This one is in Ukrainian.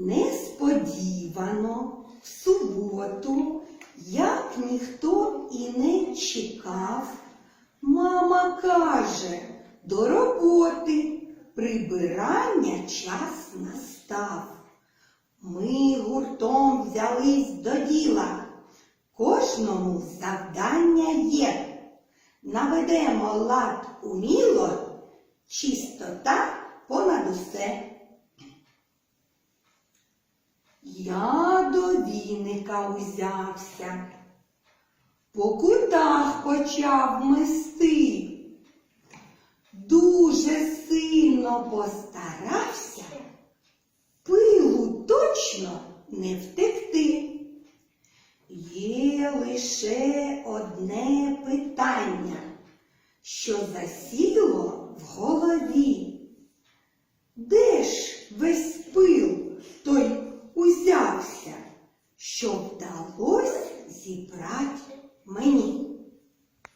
Несподівано в суботу, як ніхто і не чекав, мама каже, до роботи прибирання час настав. Ми гуртом взялись до діла, кожному завдання є. Наведемо лад уміло, чистота понад усе. Я до віника узявся, по кутах почав мести. Дуже сильно постарався, пилу точно не втекти. Є лише одне питання, що засіло що вдалось зібрати?